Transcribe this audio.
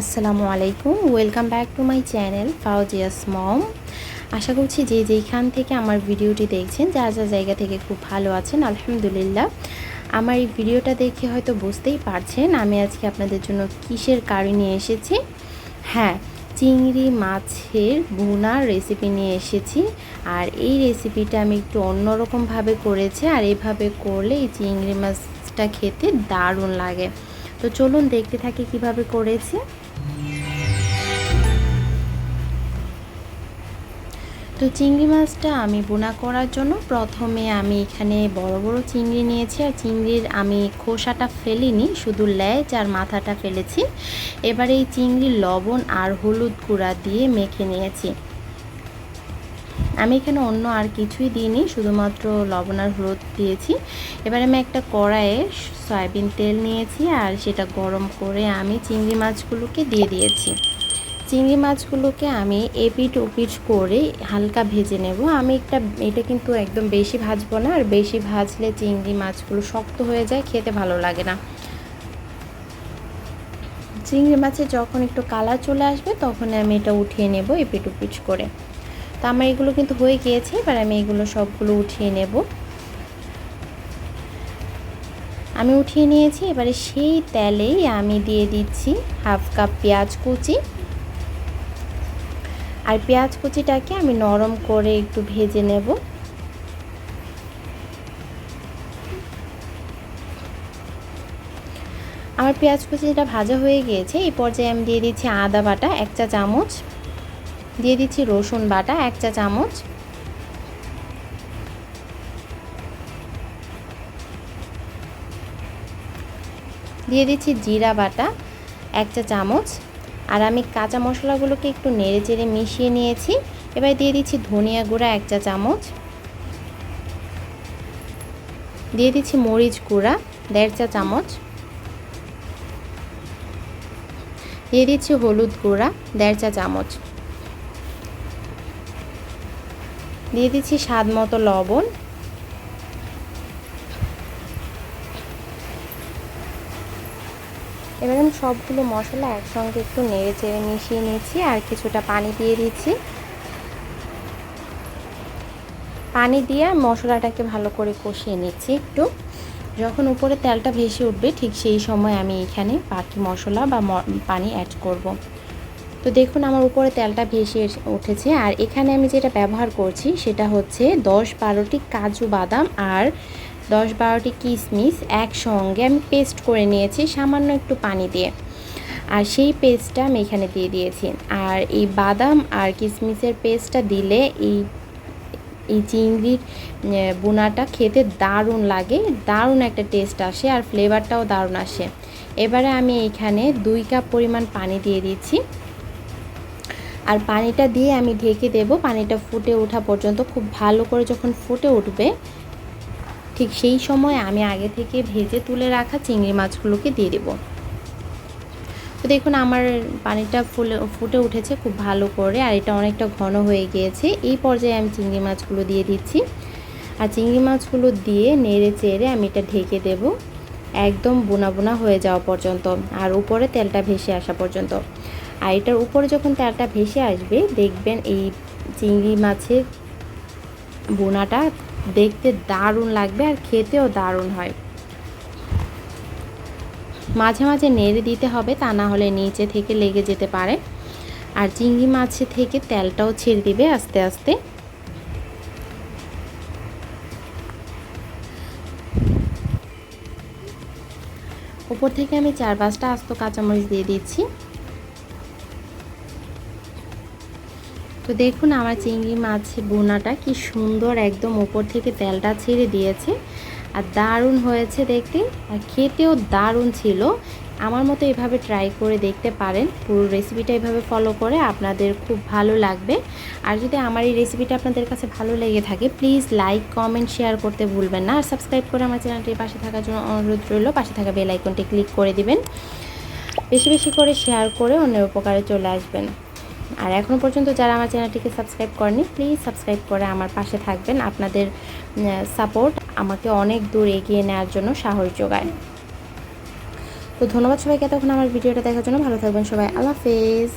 আসসালামু আলাইকুম, welcome back to my channel Fauzia's mom. আশা করছি যে যেইখান থেকে আমার ভিডিওটি দেখছেন যা যা জায়গা থেকে খুব ভালো আছেন, আলহামদুলিল্লাহ। আমার এই ভিডিওটা দেখে হয়তো বুঝতেই পারছেন আমি আজকে আপনাদের জন্য কিসের কারি নিয়ে এসেছি। হ্যাঁ চিংড়ি মাছের ভুনার রেসিপি নিয়ে এসেছি। আর এই রেসিপিটা আমি একটু অন্যরকমভাবে করেছি, আর এইভাবে করলে এই চিংড়ি মাছটা খেতে দারুণ লাগে। তো চলুন দেখতে থাকি কীভাবে করেছি। তো চিংড়ি মাছটা আমি বোনা করার জন্য প্রথমে আমি এখানে বড় বড় চিংড়ি নিয়েছি আর চিংড়ির আমি খোসাটা ফেলিনি, শুধু লেজ আর মাথাটা ফেলেছি। এবার এই চিংড়ির লবণ আর হলুদ গুঁড়া দিয়ে মেখে নিয়েছি। আমি এখানে অন্য আর কিছুই দিইনি, শুধুমাত্র লবণ আর হলুদ দিয়েছি। এবার আমি একটা কড়াইয়ে সয়াবিন তেল নিয়েছি আর সেটা গরম করে আমি চিংড়ি মাছগুলোকে দিয়ে দিয়েছি। চিংড়ি মাছগুলোকে আমি এপিট ওপিট করে হালকা ভেজে নেব। আমি একটা, এটা কিন্তু একদম বেশি ভাজবো না, আর বেশি ভাজলে চিংড়ি মাছগুলো শক্ত হয়ে যায়, খেতে ভালো লাগে না। চিংড়ি মাছে যখন একটু কালার চলে আসবে, তখন আমি এটা উঠিয়ে নেব এপিট ওপিট করে। তো আমার এগুলো কিন্তু হয়ে গিয়েছে, এবার আমি এগুলো সবগুলো উঠিয়ে নেব। আমি উঠিয়ে নিয়েছি, এবারে সেই তেলেই আমি দিয়ে দিচ্ছি হাফ কাপ পেঁয়াজ কুচি। আর পেঁয়াজ কুচিটাকে আমি নরম করে একটু ভেজে নেব। আমার পেঁয়াজ কুচিটা ভাজা হয়ে গিয়েছে, এই পর্যায়ে আমি দিয়ে দিচ্ছি আদা বাটা এক চা চামচ, দিয়ে দিচ্ছি রসুন বাটা এক চা চামচ। দিয়ে দিচ্ছি জিরা বাটা এক চা চামচ। আর আমি কাঁচা মশলাগুলোকে একটু নেড়ে চেড়ে মিশিয়ে নিয়েছি। এবার দিয়ে দিচ্ছি ধনিয়া গুঁড়া এক চা চামচ। দিয়ে দিচ্ছি মরিচ গুঁড়া দেড় চা চামচ। দিয়ে দিচ্ছি হলুদ গুঁড়া দেড় চা চামচ। দিয়ে দিচ্ছি স্বাদ মতো লবণ। এবার আমি সবগুলো মশলা একসঙ্গে একটু নেড়ে চেড়ে মিশিয়ে নিচ্ছি আর কিছুটা পানি দিয়ে দিচ্ছি পানি দিয়ে মশলাটাকে ভালো করে কষিয়ে নিচ্ছি একটু যখন উপরে তেলটা ভেসে উঠবে, ঠিক সেই সময় আমি এখানে বাকি মশলা বা পানি অ্যাড করব। তো দেখুন আমার উপরে তেলটা ভেসে উঠেছে, আর এখানে আমি যেটা ব্যবহার করছি সেটা হচ্ছে দশ বারোটি কাজু বাদাম আর দশ বারোটি কিশমিশ একসঙ্গে আমি পেস্ট করে নিয়েছি, সামান্য একটু পানি দিয়ে। আর সেই পেস্টটা আমি এখানে দিয়ে দিয়েছি। আর এই বাদাম আর কিশমিশের পেস্টটা দিলে এই এই চিংড়ির বোনাটা খেতে দারুণ লাগে, দারুণ একটা টেস্ট আসে আর ফ্লেভারটাও দারুণ আসে। এবারে আমি এখানে দুই কাপ পরিমাণ পানি দিয়ে দিচ্ছি। আর পানিটা দিয়ে আমি ঢেকে দেব, পানিটা ফুটে ওঠা পর্যন্ত। খুব ভালো করে যখন ফুটে উঠবে ঠিক সেই সময় আমি আগে থেকে ভেজে তুলে রাখা চিংড়ি মাছগুলোকে দিয়ে দেব। তো দেখুন, আমার পানিটা ফুলে, ফুটে উঠেছে খুব ভালো করে, আর এটা অনেকটা ঘন হয়ে গিয়েছে। এই পর্যায়ে আমি চিংড়ি মাছগুলো দিয়ে দিচ্ছি। আর চিংড়ি মাছগুলো দিয়ে নেড়ে চেড়ে আমি এটা ঢেকে দেব। একদম বোনা বোনা হয়ে যাওয়া পর্যন্ত, আর উপরে তেলটা ভেসে আসা পর্যন্ত। আর এটার উপরে যখন তেলটা ভেসে আসবে, দেখবেন এই চিংড়ি মাছের বোনাটা দেখতে দারুণ লাগবে আর খেতেও দারুণ হয়। মাঝে মাঝে নেড়ে দিতে হবে, তা না হলে নিচে থেকে লেগে যেতে পারে। আর চিংড়ি মাছে থেকে তেলটাও ছেড়ে দিবে আস্তে আস্তে। উপর থেকে আমি চার পাঁচটা আস্ত কাঁচামরিচ দিয়ে দিচ্ছি। তো দেখুন আমার চিংড়ি মাছ বোনাটা কি সুন্দর একদম ওপর থেকে তেলটা ছেড়ে দিয়েছে। আর দারুণ হয়েছে দেখতে। আর খেতেও দারুণ ছিল। আমার মতো এভাবে ট্রাই করে দেখতে পারেন। পুরো রেসিপিটা এভাবে ফলো করে আপনাদের খুব ভালো লাগবে। আর যদি আমার এই রেসিপিটা আপনাদের কাছে ভালো লেগে থাকে প্লিজ লাইক কমেন্ট শেয়ার করতে ভুলবেন না। আর সাবস্ক্রাইব করে আমার চ্যানেলটির পাশে থাকার জন্য অনুরোধ রইল, পাশে থাকা বেল আইকনটি ক্লিক করে দিবেন। বেশি বেশি করে শেয়ার করে অন্যের উপকারে চলে আসবেন। আর এখনও পর্যন্ত যারা আমার চ্যানেলটিকে সাবস্ক্রাইব করেনি প্লিজ সাবস্ক্রাইব করে আমার পাশে থাকবেন। আপনাদের সাপোর্ট আমাকে অনেক দূর এগিয়ে নেওয়ার জন্য সাহস যোগায়। তো ধন্যবাদ সবাইকে, এতক্ষণ আমার ভিডিওটা দেখার জন্য। ভালো থাকবেন সবাই। আল্লাহ হাফেজ।